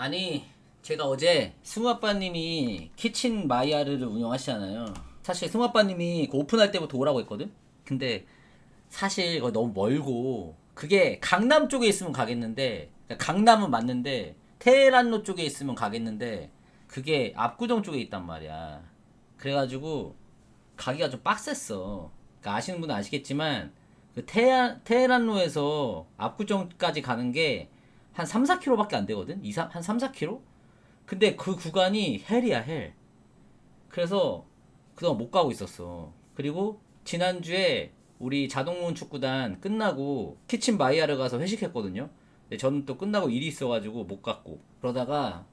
아니 제가 어제 승아빠님이 키친 마이아르를 운영하시잖아요. 사실 승아빠님이 그 오픈할 때부터 오라고 했거든. 근데 사실 그거 너무 멀고 그게 강남 쪽에 있으면 가겠는데 그러니까 강남은 맞는데 테헤란로 쪽에 있으면 가겠는데 그게 압구정 쪽에 있단 말이야. 그래가지고 가기가 좀 빡셌어. 그러니까 아시는 분은 아시겠지만 그 테헤, 테헤란로에서 압구정까지 가는 게 한 3, 4km밖에 안 되거든? 2, 3, 한 3, 4km? 근데 그 구간이 헬이야, 헬. 그래서 그동안 못 가고 있었어. 그리고 지난주에 우리 자동문 축구단 끝나고 키친 마이아르 가서 회식했거든요. 근데 저는 또 끝나고 일이 있어가지고 못 갔고. 그러다가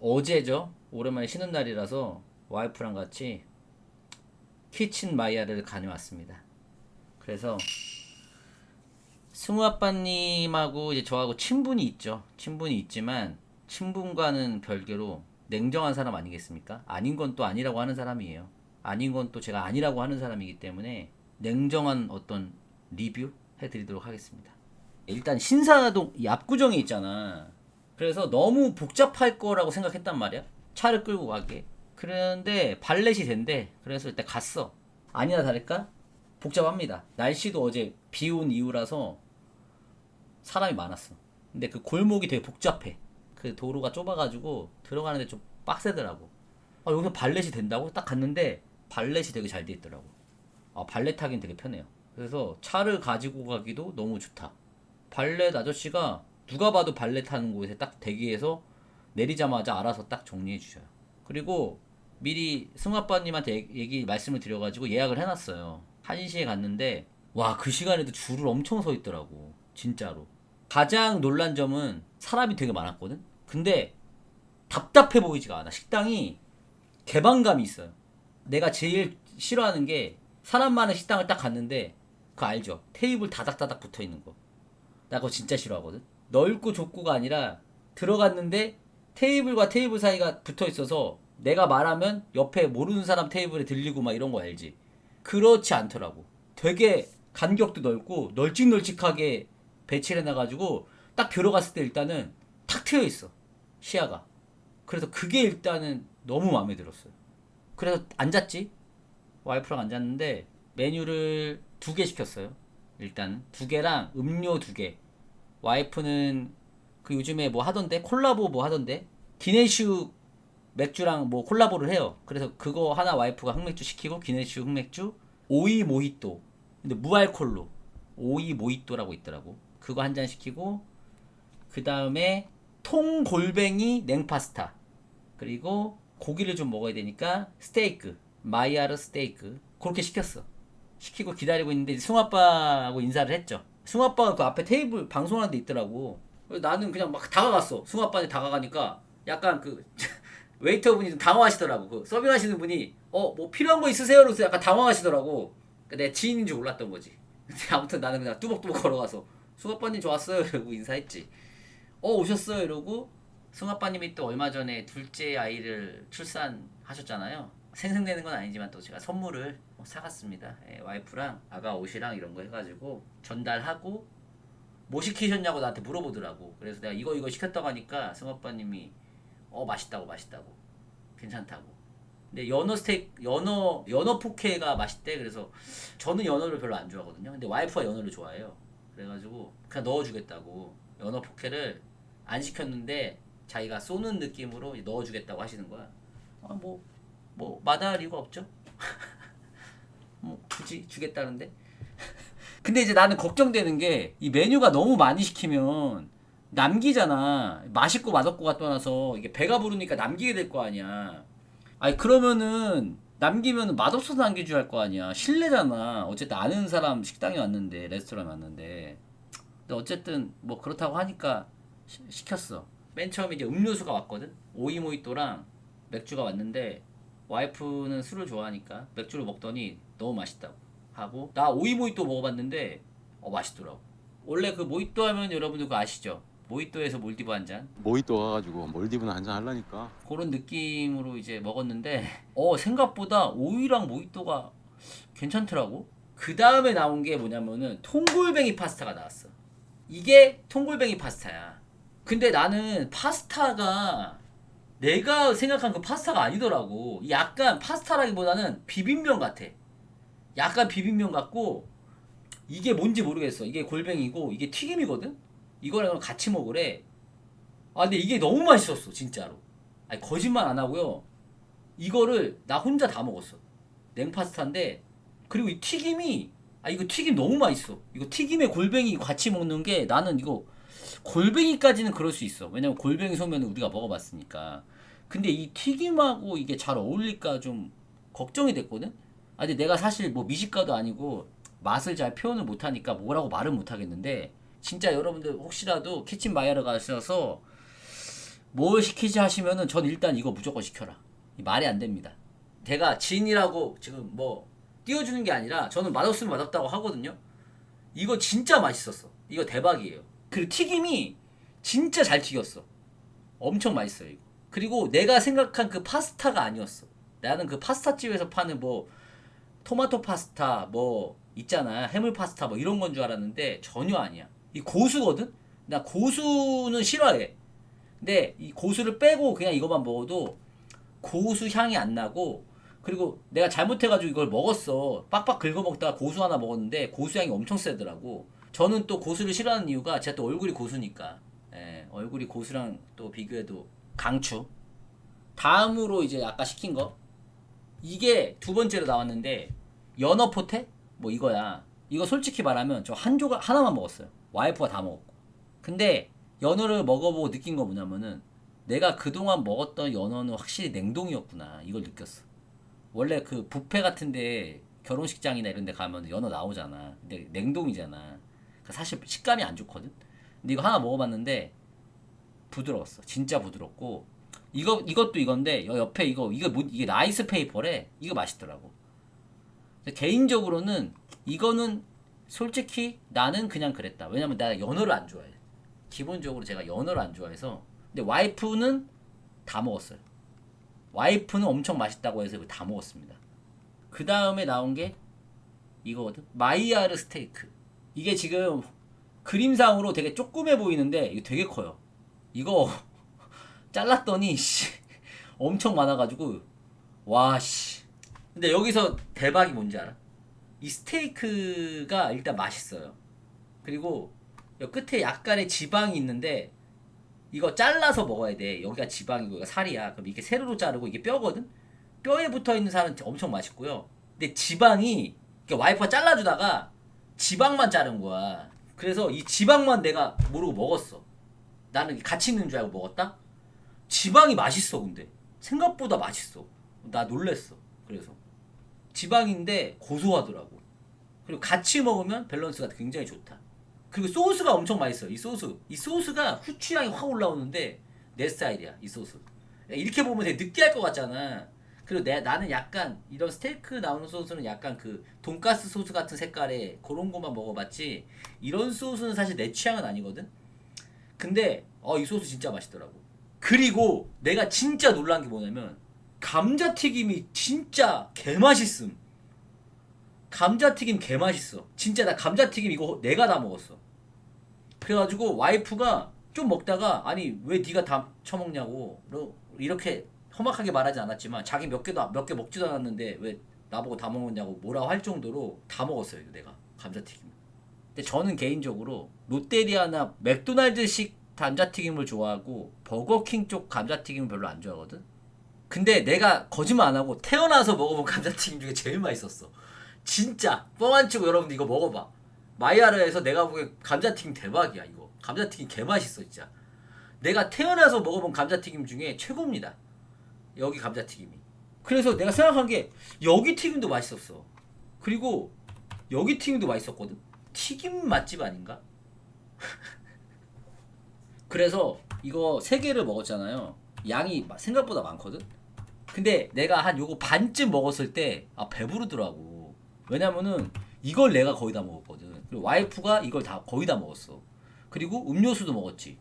어제죠? 오랜만에 쉬는 날이라서 와이프랑 같이 키친 마이아르를 다녀왔습니다. 그래서 승우 아빠님하고 이제 저하고 친분이 있죠. 친분이 있지만 친분과는 별개로 냉정한 사람 아니겠습니까? 아닌 건 또 아니라고 하는 사람이에요. 아닌 건 또 제가 아니라고 하는 사람이기 때문에 냉정한 어떤 리뷰 해드리도록 하겠습니다. 일단 신사동 이 압구정에 있잖아. 그래서 너무 복잡할 거라고 생각했단 말이야. 차를 끌고 가게. 그런데 발렛이 된대. 그래서 일단 갔어. 아니나 다를까? 복잡합니다. 날씨도 어제 비 온 이후라서 사람이 많았어. 근데 그 골목이 되게 복잡해. 그 도로가 좁아가지고 들어가는데 좀 빡세더라고. 아, 여기서 발렛이 된다고? 딱 갔는데 발렛이 되게 잘 돼 있더라고. 아, 발렛 타긴 되게 편해요. 그래서 차를 가지고 가기도 너무 좋다. 발렛 아저씨가 누가 봐도 발렛 타는 곳에 딱 대기해서 내리자마자 알아서 딱 정리해 주셔요. 그리고 미리 승아빠님한테 얘- 얘기 말씀을 드려가지고 예약을 해놨어요. 1시에 갔는데 와 그 시간에도 줄을 엄청 서 있더라고 진짜로 가장 놀란 점은 사람이 되게 많았거든? 근데 답답해 보이지가 않아. 식당이 개방감이 있어요. 내가 제일 싫어하는 게 사람 많은 식당을 딱 갔는데 그거 알죠? 테이블 다닥다닥 붙어 있는 거 나 그거 진짜 싫어하거든. 넓고 좁고가 아니라 들어갔는데 테이블과 테이블 사이가 붙어 있어서 내가 말하면 옆에 모르는 사람 테이블에 들리고 막 이런 거 알지? 그렇지 않더라고. 되게 간격도 넓고 널찍널찍하게 배치를 해놔가지고 딱 들어갔을 때 일단은 탁 트여 있어 시야가. 그래서 그게 일단은 너무 마음에 들었어요. 그래서 앉았지. 와이프랑 앉았는데 메뉴를 두 개 시켰어요. 일단 두 개랑 음료 두 개. 와이프는 그 요즘에 뭐 하던데 콜라보 뭐 하던데 기네슈 맥주랑 뭐 콜라보를 해요. 그래서 그거 하나 와이프가 흑맥주 시키고 기네슈 흑맥주 오이 모히또. 근데 무알콜로 오이 모히또라고 있더라고. 그거 한 잔 시키고 그 다음에 통골뱅이 냉파스타 그리고 고기를 좀 먹어야 되니까 스테이크 마이야르 스테이크 그렇게 시켰어. 시키고 기다리고 있는데 승아빠하고 인사를 했죠. 승아빠가 그 앞에 테이블 방송하는 데 있더라고. 나는 그냥 막 다가갔어. 승아빠한테 다가가니까 약간 그 웨이터 분이 좀 당황하시더라고. 그 서빙하시는 분이 어 뭐 필요한 거 있으세요? 그래서 약간 당황하시더라고. 그내 지인인 줄 몰랐던 거지. 아무튼 나는 그냥 뚜벅뚜벅 걸어가서 승아빠님 좋았어요 이러고 인사했지. 어 오셨어요 이러고 승아빠님이 또 얼마 전에 둘째 아이를 출산하셨잖아요. 생생내는 건 아니지만 또 제가 선물을 사갔습니다. 예, 와이프랑 아가 옷이랑 이런 거 해가지고 전달하고 뭐 시키셨냐고 나한테 물어보더라고. 그래서 내가 이거 이거 시켰다고 하니까 승아빠님이 어 맛있다고 맛있다고 괜찮다고. 근데 연어 스테이크 연어 연어 포케가 맛있대. 그래서 저는 연어를 별로 안 좋아하거든요. 근데 와이프가 연어를 좋아해요. 그래가지고 그냥 넣어주겠다고 연어 포케를 안 시켰는데 자기가 쏘는 느낌으로 넣어주겠다고 하시는 거야. 아뭐뭐 뭐 마다할 이유가 없죠. 뭐 굳이 주겠다는데. 근데 이제 나는 걱정되는 게 이 메뉴가 너무 많이 시키면 남기잖아. 맛있고 맛없고가 떠나서 이게 배가 부르니까 남기게 될 거 아니야. 아니 그러면은 남기면 맛없어서 남기주 할거 아니야. 실례잖아. 어쨌든 아는 사람 식당에 왔는데 레스토랑에 왔는데. 근데 어쨌든 뭐 그렇다고 하니까 시, 시켰어. 맨 처음에 이제 음료수가 왔거든. 오이 모히또랑 맥주가 왔는데 와이프는 술을 좋아하니까 맥주를 먹더니 너무 맛있다고 하고 나 오이 모히또 먹어봤는데 어 맛있더라고. 원래 그 모히또 하면 여러분들 그거 아시죠? 모히또에서 몰디브 한 잔. 모히또 가가지고 몰디브는 한잔 하려니까 그런 느낌으로 이제 먹었는데 어 생각보다 오이랑 모히또가 괜찮더라고. 그 다음에 나온 게 뭐냐면은 통골뱅이 파스타가 나왔어. 이게 통골뱅이 파스타야. 근데 나는 파스타가 내가 생각한 그 파스타가 아니더라고. 약간 파스타라기보다는 비빔면 같아. 약간 비빔면 같고 이게 뭔지 모르겠어. 이게 골뱅이고 이게 튀김이거든. 이거랑 같이 먹으래. 아 근데 이게 너무 맛있었어 진짜로. 아니 거짓말 안 하고요. 이거를 나 혼자 다 먹었어. 냉파스타인데 그리고 이 튀김이 아 이거 튀김 너무 맛있어. 이거 튀김에 골뱅이 같이 먹는 게 나는 이거 골뱅이까지는 그럴 수 있어. 왜냐면 골뱅이 소면은 우리가 먹어봤으니까. 근데 이 튀김하고 이게 잘 어울릴까 좀 걱정이 됐거든. 아 근데 내가 사실 뭐 미식가도 아니고 맛을 잘 표현을 못하니까 뭐라고 말은 못하겠는데 진짜 여러분들 혹시라도 키친 마이야르 가셔서 뭘 시키지 하시면은 전 일단 이거 무조건 시켜라. 이 말이 안 됩니다. 제가 지인이라고 지금 뭐 띄워주는 게 아니라 저는 맛없으면 맛없다고 하거든요. 이거 진짜 맛있었어. 이거 대박이에요. 그리고 튀김이 진짜 잘 튀겼어. 엄청 맛있어요, 이거. 그리고 내가 생각한 그 파스타가 아니었어. 나는 그 파스타집에서 파는 뭐 토마토 파스타 뭐 있잖아. 해물 파스타 뭐 이런 건 줄 알았는데 전혀 아니야. 이 고수거든? 나 고수는 싫어해. 근데 이 고수를 빼고 그냥 이것만 먹어도 고수 향이 안 나고 그리고 내가 잘못해가지고 이걸 먹었어. 빡빡 긁어 먹다가 고수 하나 먹었는데 고수 향이 엄청 세더라고. 저는 또 고수를 싫어하는 이유가 제가 또 얼굴이 고수니까. 예, 얼굴이 고수랑 또 비교해도 강추. 다음으로 이제 아까 시킨 거. 이게 두 번째로 나왔는데 연어 포테? 뭐 이거야. 이거 솔직히 말하면 저 한 조각 하나만 먹었어요. 와이프가 다 먹었고. 근데 연어를 먹어보고 느낀 거 뭐냐면은 내가 그동안 먹었던 연어는 확실히 냉동이었구나. 이걸 느꼈어. 원래 그 뷔페 같은데 결혼식장이나 이런 데 가면 연어 나오잖아. 근데 냉동이잖아. 그러니까 사실 식감이 안 좋거든. 근데 이거 하나 먹어봤는데 부드러웠어. 진짜 부드럽고 이거 이것도 이건데 여 옆에 이거 이거 뭐 이게 라이스 페이퍼래. 이거 맛있더라고. 개인적으로는 이거는 솔직히 나는 그냥 그랬다. 왜냐면 내가 연어를 안 좋아해. 기본적으로 제가 연어를 안 좋아해서. 근데 와이프는 다 먹었어요. 와이프는 엄청 맛있다고 해서 다 먹었습니다. 그 다음에 나온 게 이거거든. 마이야르 스테이크. 이게 지금 그림상으로 되게 조그매 보이는데 이거 되게 커요. 이거 잘랐더니 씨 엄청 많아가지고 와 씨. 근데 여기서 대박이 뭔지 알아? 이 스테이크가 일단 맛있어요. 그리고 여 끝에 약간의 지방이 있는데 이거 잘라서 먹어야 돼. 여기가 지방이고 여기가 살이야. 그럼 이게 세로로 자르고 이게 뼈거든. 뼈에 붙어 있는 살은 엄청 맛있고요. 근데 지방이 와이프가 잘라주다가 지방만 자른 거야. 그래서 이 지방만 내가 모르고 먹었어. 나는 같이 있는 줄 알고 먹었다. 지방이 맛있어 근데 생각보다 맛있어. 나 놀랬어. 그래서 지방인데 고소하더라고. 그리고 같이 먹으면 밸런스가 굉장히 좋다. 그리고 소스가 엄청 맛있어. 이 소스. 이 소스가 후추향이 확 올라오는데 내 스타일이야. 이 소스. 이렇게 보면 되게 느끼할 것 같잖아. 그리고 내, 나는 약간 이런 스테이크 나오는 소스는 약간 그 돈가스 소스 같은 색깔의 그런 거만 먹어봤지 이런 소스는 사실 내 취향은 아니거든. 근데 어 이 소스 진짜 맛있더라고. 그리고 내가 진짜 놀란 게 뭐냐면 감자튀김이 진짜 개맛있음. 감자튀김 개맛있어. 진짜 나 감자튀김 이거 내가 다 먹었어. 그래가지고 와이프가 좀 먹다가 아니 왜 네가 다 처먹냐고 너 이렇게 험악하게 말하지 않았지만 자기 몇 개도 몇 개 먹지도 않았는데 왜 나보고 다 먹었냐고 뭐라고 할 정도로 다 먹었어요 내가 감자튀김. 근데 저는 개인적으로 롯데리아나 맥도날드식 감자튀김을 좋아하고 버거킹 쪽 감자튀김을 별로 안 좋아하거든. 근데 내가 거짓말 안 하고 태어나서 먹어본 감자튀김 중에 제일 맛있었어. 진짜 뻥 안 치고 여러분들 이거 먹어봐. 마이야르에서 내가 보기엔 감자튀김 대박이야 이거. 감자튀김 개 맛있어 진짜. 내가 태어나서 먹어본 감자튀김 중에 최고입니다. 여기 감자튀김이. 그래서 내가 생각한 게 여기 튀김도 맛있었어. 그리고 여기 튀김도 맛있었거든. 튀김 맛집 아닌가? 그래서 이거 세 개를 먹었잖아요. 양이 마- 생각보다 많거든. 근데 내가 한 요거 반쯤 먹었을 때 아 배부르더라고. 왜냐면은 이걸 내가 거의 다 먹었거든. 그리고 와이프가 이걸 다 거의 다 먹었어. 그리고 음료수도 먹었지.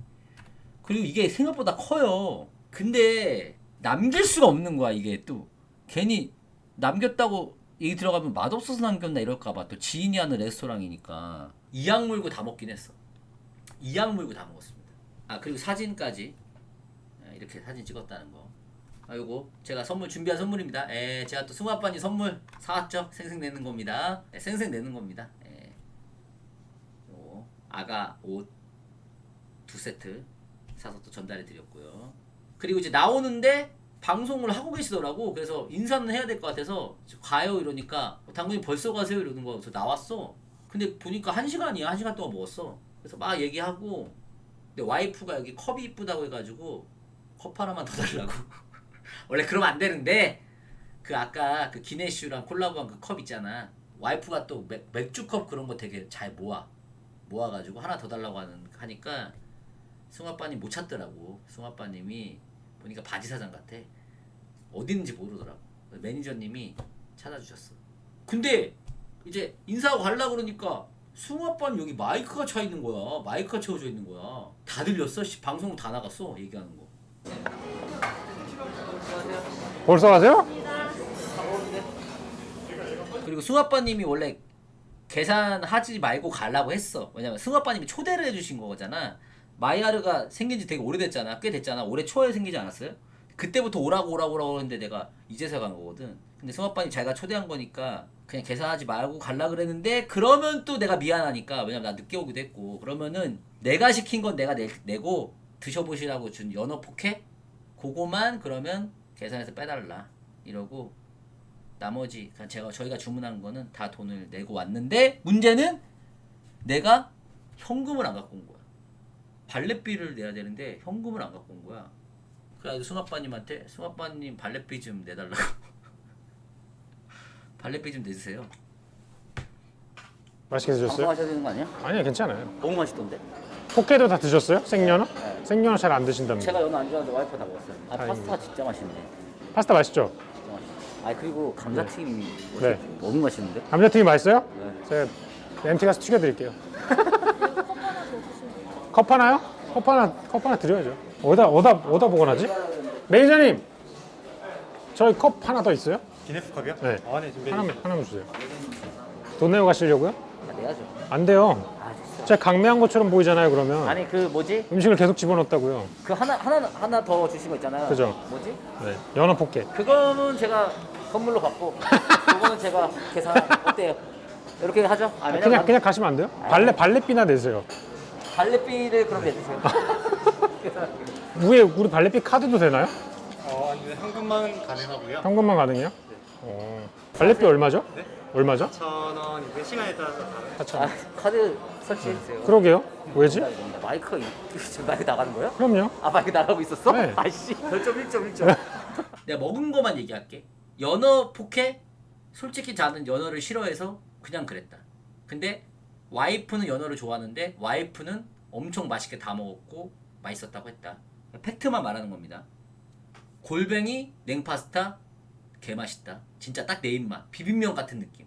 그리고 이게 생각보다 커요. 근데 남길 수가 없는 거야 이게 또 괜히 남겼다고 얘기 들어가면 맛없어서 남겼나 이럴까봐 또 지인이 하는 레스토랑이니까 이악 물고 다 먹긴 했어. 이악 물고 다 먹었습니다. 아 그리고 사진까지 아, 이렇게 사진 찍었다는 거. 아 요거 제가 선물 준비한 선물입니다. 에 제가 또 승화반이 선물 사왔죠. 생생 내는 겁니다. 예, 생생 내는 겁니다. 예. 요 아가 옷 두 세트 사서 또 전달해 드렸고요. 그리고 이제 나오는데 방송을 하고 계시더라고. 그래서 인사는 해야 될 것 같아서 가요 이러니까 어, 당근이 벌써 가세요 이러는 거. 그래서 나왔어. 근데 보니까 한 시간이야. 한 시간 동안 먹었어. 그래서 막 얘기하고 근데 와이프가 여기 컵이 이쁘다고 해가지고 컵 하나만 더 달라고. 원래 그러면 안 되는데 그 아까 그 기네슈랑 콜라보한 그 컵 있잖아. 와이프가 또 맥, 맥주컵 그런 거 되게 잘 모아. 모아가지고 하나 더 달라고 하는 하니까 승아빠님 못 찾더라고. 승아빠님이 보니까 바지 사장 같아. 어디 있는지 모르더라고. 매니저님이 찾아주셨어. 근데 이제 인사하고 가려고 그러니까 승아빠는 여기 마이크가 차 있는 거야. 마이크가 채워져 있는 거야. 다 들렸어. 씨, 방송 다 나갔어. 얘기하는 거. 벌써 가세요? 그리고 승아빠님이 원래 계산하지 말고 가려고 했어. 왜냐면 승아빠님이 초대를 해주신 거잖아. 마이아르가 생긴 지 되게 오래됐잖아. 꽤 됐잖아. 올해 초에 생기지 않았어요? 그때부터 오라고 오라고 오라고 했는데 내가 이제서 간 거거든. 근데 승아빠님 자기가 초대한 거니까 그냥 계산하지 말고 갈라 그랬는데 그러면 또 내가 미안하니까 왜냐면 나 늦게 오기도 했고 그러면은 내가 시킨 건 내가 내, 내고 드셔보시라고 준 연어 포켓 그거만 그러면 계산해서 빼달라 이러고 나머지 그냥 제가 저희가 주문한 거는 다 돈을 내고 왔는데 문제는 내가 현금을 안 갖고 온 거야. 발렛비를 내야 되는데 현금을 안 갖고 온 거야. 그래가지고 승아빠님한테 승아빠님 발렛비 좀 내달라고. 발렛비 좀 내주세요. 맛있게 드셨어요? 방송하셔야 되는 거 아니야? 아니요 괜찮아요 너무 맛있던데. 포케도 다 드셨어요? 생연어? 네. 생연어 잘안 드신다면서 제가 연어 안 좋아하는데 와이프가 다 먹었어요. 아 다행이네. 파스타가 진짜 맛있네. 파스타 맛있죠? 진짜 맛있어. 아 그리고 감자튀김 네. 너무 맛있는데? 감자튀김 맛있어요? 네. 제가 MT 가서 튀겨드릴게요 컵 하나요? 컵 하나 컵 하나 드려야죠 어디다 어디다 어디다 보관하지? 매니저님 저희 컵 하나 더 있어요? 기네스컵이요? 네. 아, 네, 하나만 하나만 주세요 돈 내고 가시려고요? 아, 내야죠. 안 돼요 아 진짜. 제가 강매한 것처럼 보이잖아요 그러면 아니 그 뭐지? 음식을 계속 집어넣었다고요 그 하나 하나 하나 더 주신 거 있잖아요. 그죠. 뭐지? 네 연어 포케 그거는 제가 선물로 받고 그거는 제가 계산 어때요? 이렇게 하죠? 아, 아, 왜냐면 그냥 그냥 가시면 안 돼요? 발레 발레비나 내세요 발렛비를 그럼 내주세요. 위에 우리 발레비 카드도 되나요? 어, 아니, 현금만 가능하고요. 현금만 가능해요? 어. 발레비 얼마죠? 네? 얼마죠? 4,000원이고요. 시간에 따라서 다른. 아, 카드 설치해 주세요. 그러게요. 왜지? 마이크가 이- 지금 마이크 나가는 거예요? 그럼요. 아 마이크 나가고 있었어? 네. 아이씨 별점 1점 1점 내가 먹은 거만 얘기할게 연어 포케 솔직히 저는 연어를 싫어해서 그냥 그랬다 근데 와이프는 연어를 좋아하는데 와이프는 엄청 맛있게 다 먹었고 맛있었다고 했다 팩트만 말하는 겁니다 골뱅이 냉파스타 개 맛있다 진짜 딱 내 입맛 비빔면 같은 느낌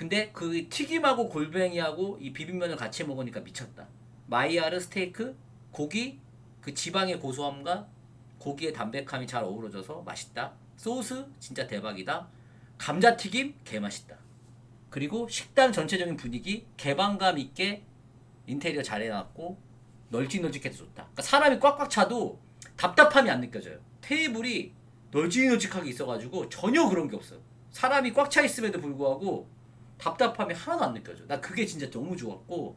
근데 그 튀김하고 골뱅이하고 이 비빔면을 같이 먹으니까 미쳤다 마이야르 스테이크 고기 그 지방의 고소함과 고기의 담백함이 잘 어우러져서 맛있다. 소스 진짜 대박이다. 감자튀김 개맛있다. 그리고 식당 전체적인 분위기 개방감 있게 인테리어 잘 해놨고 널찍널찍해서 좋다. 그러니까 사람이 꽉꽉 차도 답답함이 안 느껴져요. 테이블이 널찍널찍하게 있어가지고 전혀 그런 게 없어요. 사람이 꽉 차 있음에도 불구하고 답답함이 하나도 안 느껴져. 나 그게 진짜 너무 좋았고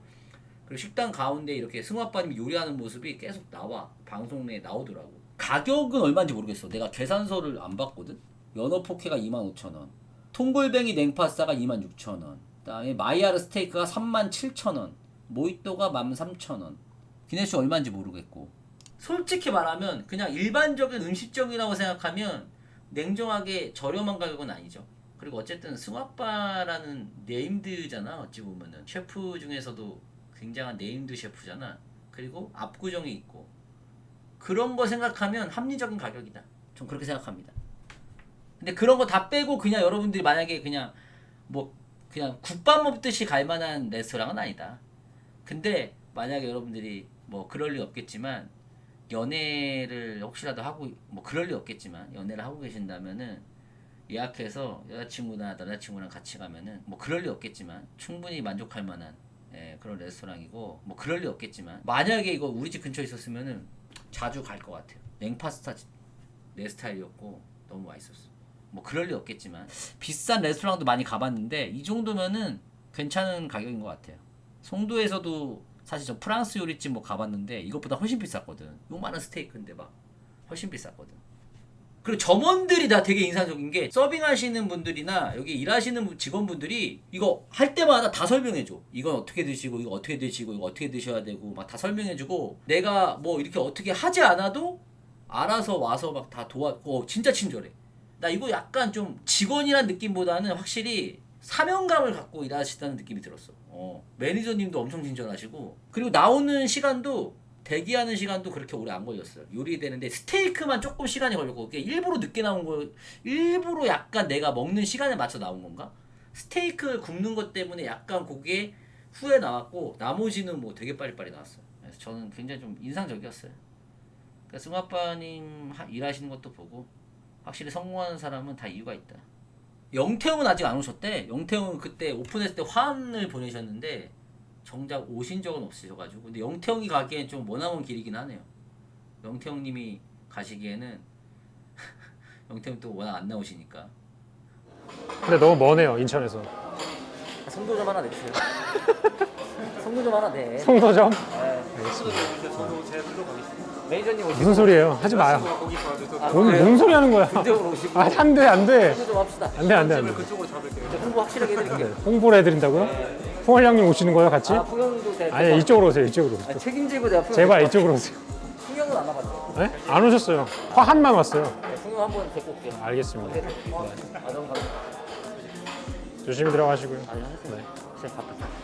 그리고 식당 가운데 이렇게 승화빠님이 요리하는 모습이 계속 나와. 방송 내에 나오더라고. 가격은 얼마인지 모르겠어. 내가 계산서를 안 봤거든? 연어 포케가 25,000원. 통골뱅이 냉파스타가 26,000원. 그다음에 마이야르 스테이크가 37,000원. 모히또가 13,000원. 기네슈 얼마인지 모르겠고. 솔직히 말하면 그냥 일반적인 음식점이라고 생각하면 냉정하게 저렴한 가격은 아니죠 그리고 어쨌든 승화빠라는 네임드잖아 어찌 보면은. 셰프 중에서도 굉장한 네임드 셰프잖아. 그리고 압구정에 있고. 그런 거 생각하면 합리적인 가격이다. 전 그렇게 생각합니다. 근데 그런 거 다 빼고 그냥 여러분들이 만약에 그냥 뭐 그냥 국밥 먹듯이 갈 만한 레스토랑은 아니다. 근데 만약에 여러분들이 뭐 그럴 리 없겠지만 연애를 혹시라도 하고 뭐 그럴 리 없겠지만 연애를 하고 계신다면은 예약해서 여자친구나 남자친구랑 같이 가면은 뭐 그럴 리 없겠지만 충분히 만족할 만한 예, 그런 레스토랑이고 뭐 그럴 리 없겠지만 만약에 이거 우리 집 근처에 있었으면은 자주 갈 것 같아요. 냉파스타 집- 내 스타일이었고 너무 맛있었어. 뭐 그럴 리 없겠지만 비싼 레스토랑도 많이 가봤는데 이 정도면은 괜찮은 가격인 것 같아요. 송도에서도 사실 저 프랑스 요리집 뭐 가봤는데 이것보다 훨씬 비쌌거든. 요만한 스테이크인데 막 훨씬 비쌌거든. 그리고 점원들이 다 되게 인상적인 게 서빙하시는 분들이나 여기 일하시는 분- 직원분들이 이거 할 때마다 다 설명해줘. 이건 어떻게 드시고 이거 어떻게 드시고 이거 어떻게 드셔야 되고 막 다 설명해주고 내가 뭐 이렇게 어떻게 하지 않아도 알아서 와서 막 다 도와고 진짜 친절해. 나 이거 약간 좀 직원이란 느낌보다는 확실히 사명감을 갖고 일하시다는 느낌이 들었어. 어, 매니저님도 엄청 친절하시고 그리고 나오는 시간도 대기하는 시간도 그렇게 오래 안 걸렸어요. 요리되는데 스테이크만 조금 시간이 걸렸고 그게 일부러 늦게 나온 거 일부러 약간 내가 먹는 시간에 맞춰 나온 건가? 스테이크 굽는 것 때문에 약간 그게 후에 나왔고 나머지는 뭐 되게 빨리빨리 나왔어요. 그래서 저는 굉장히 좀 인상적이었어요. 그러니까 승아빠님 하- 일하시는 것도 보고 확실히 성공하는 사람은 다 이유가 있다. 영태형은 아직 안 오셨대. 영태형은 그때 오픈했을 때 화환을 보내셨는데 정작 오신 적은 없으셔가지고 근데 영태형이 가기엔 좀 머나먼 길이긴 하네요. 영태형님이 가시기에는 영태형 또 워낙 안 나오시니까 근데 너무 머네요 인천에서. 성도 좀 하나 내주세요. 성도 좀 하나 내. 송도점? 가겠습니다. 매니저님 오시고 무슨 소리예요? 하지 마요. 거기 봐주셔서 아, 뭔? 뭔 소리 하는 거야? 이쪽으로 오시고 아, 안 돼, 안 돼. 성도 좀 합시다. 안 돼, 안 돼, 안 돼. 그쪽으로 잡을게요. 이제 홍보 확실하게 해드릴게요. 홍보를 해드린다고요? 홍월 형님 오시는 거예요, 같이? 아, 풍경도 제가 아니, 이쪽으로 오세요, 이쪽으로. 아, 책임지고 내가 풍경 제발 이쪽으로 오세요. 풍경은 안 와봤죠. 네? 안 오셨어요. 화한만 왔어요. 네, 풍경 한번 데리고 올게요. 알겠습니다. 네. 아 너무 감사합니다. 조심히 들어가시고요. 아니 하세요. 진짜 바쁘다.